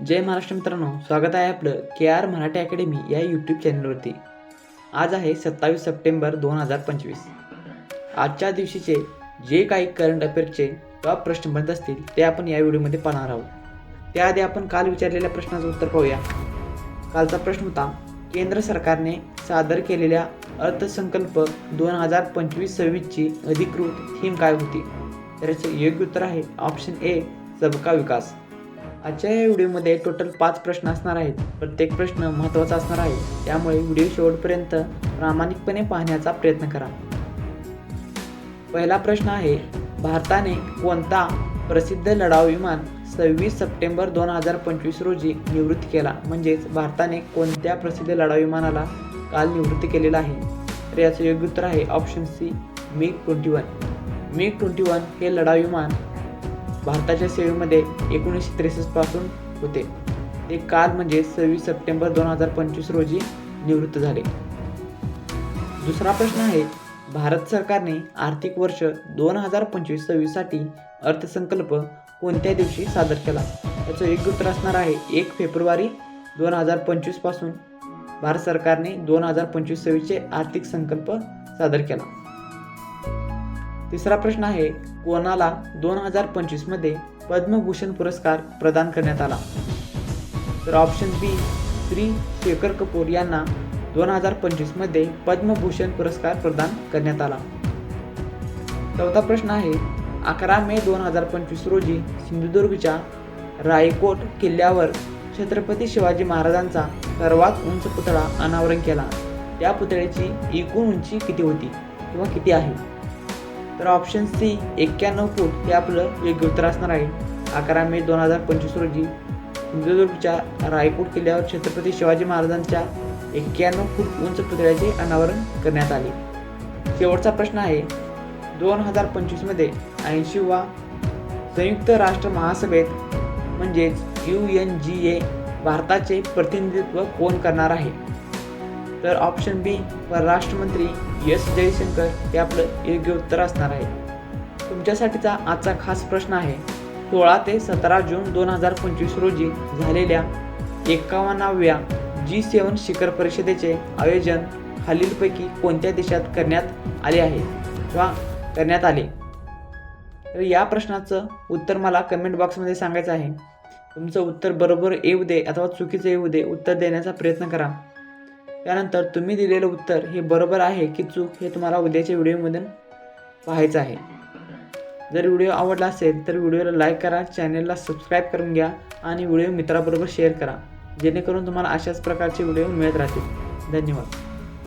जय महाराष्ट्र मित्रांनो स्वागत आहे आपलं के आर मराठी अकॅडमी या यूट्यूब चॅनलवरती. आज आहे सत्तावीस सप्टेंबर दोन हजार पंचवीस. आजच्या दिवशीचे जे काही करंट अफेअर्सचे टॉप प्रश्न बनत असतील ते आपण या व्हिडिओमध्ये पाहणार आहोत. त्याआधी आपण काल विचारलेल्या प्रश्नाचं उत्तर पाहूया. कालचा प्रश्न होता केंद्र सरकारने सादर केलेल्या अर्थसंकल्प दोन हजार पंचवीस सव्वीसची अधिकृत थीम काय होती? तर याचे योग्य उत्तर आहे ऑप्शन ए सबका विकास. आजच्या या व्हिडिओमध्ये टोटल पाच प्रश्न असणार आहेत. प्रत्येक प्रश्न महत्त्वाचा असणार आहे. त्यामुळे व्हिडिओ शेवटपर्यंत प्रामाणिकपणे पाहण्याचा प्रयत्न करा. पहिला प्रश्न आहे भारताने कोणता प्रसिद्ध लढाऊ विमान सव्वीस सप्टेंबर दोन हजार पंचवीस रोजी निवृत्त केला? म्हणजेच भारताने कोणत्या प्रसिद्ध लढाऊ विमानाला काल निवृत्त केलेलं आहे? तर याचं योग्य उत्तर आहे option C MiG twenty one MiG twenty one हे लढाऊ विमान भारताच्या सेवेमध्ये एकोणीसशे त्रेसष्टपासून होते. ते काल म्हणजे सव्वीस सप्टेंबर दोन हजार पंचवीस रोजी निवृत्त झाले. दुसरा प्रश्न आहे भारत सरकारने आर्थिक वर्ष दोन हजार पंचवीस सव्वीससाठी अर्थसंकल्प कोणत्या दिवशी सादर केला? याचं योग्य उत्तर असणार आहे एक फेब्रुवारी दोन हजार पंचवीसपासून भारत सरकारने दोन हजार पंचवीस सव्वीसचे आर्थिक संकल्प सादर केला. तिसरा प्रश्न आहे कोणाला दोन हजार पंचवीसमध्ये पद्मभूषण पुरस्कार प्रदान करण्यात आला? तर ऑप्शन बी श्री शेखर कपूर यांना दोन हजार पंचवीसमध्ये पद्मभूषण पुरस्कार प्रदान करण्यात आला. चौथा प्रश्न आहे अकरा मे दोन हजार पंचवीस रोजी सिंधुदुर्गच्या रायकोट किल्ल्यावर छत्रपती शिवाजी महाराजांचा सर्वात उंच पुतळा अनावरण केला. त्या पुतळ्याची एकूण उंची किती होती? किंवा किती आहे? तर ऑप्शन सी एक्क्याण्णव फूट हे आपलं योग्य उत्तर असणार आहे. अकरा मे दोन हजार पंचवीस रोजी सिंधुदुर्गच्या रायकोट किल्ल्यावर छत्रपती शिवाजी महाराजांच्या एक्क्याण्णव फूट उंच पुतळ्याचे अनावरण करण्यात आले. शेवटचा प्रश्न आहे दोन हजार पंचवीसमध्ये ऐंशीवा संयुक्त राष्ट्र महासभेत म्हणजेच यू एन जी ए भारताचे प्रतिनिधित्व कोण करणार आहे? तर ऑप्शन बी परराष्ट्रमंत्री एस जयशंकर हे आपलं योग्य उत्तर असणार आहे. तुमच्यासाठीचा आजचा खास प्रश्न आहे सोळा ते सतरा जून दोन हजार पंचवीस रोजी झालेल्या एकावन्नाव्या जी सेवन शिखर परिषदेचे आयोजन खालीलपैकी कोणत्या देशात करण्यात आले आहे किंवा करण्यात आले? तर या प्रश्नाचं उत्तर मला कमेंट बॉक्समध्ये सांगायचं आहे. तुमचं उत्तर बरोबर येऊ दे अथवा चुकीचं येऊ दे उत्तर देण्याचा प्रयत्न करा. त्यानंतर तुम्ही दिलेलं उत्तर हे बरोबर आहे की चूक हे तुम्हाला उद्याच्या व्हिडिओमधून पाहायचं आहे. जर व्हिडिओ आवडला असेल तर व्हिडिओला लाईक करा चॅनलला सबस्क्राईब करून घ्या आणि व्हिडिओ मित्राबरोबर शेअर करा. जेणेकरून तुम्हाला अशाच प्रकारचे व्हिडिओ मिळत राहतील. धन्यवाद.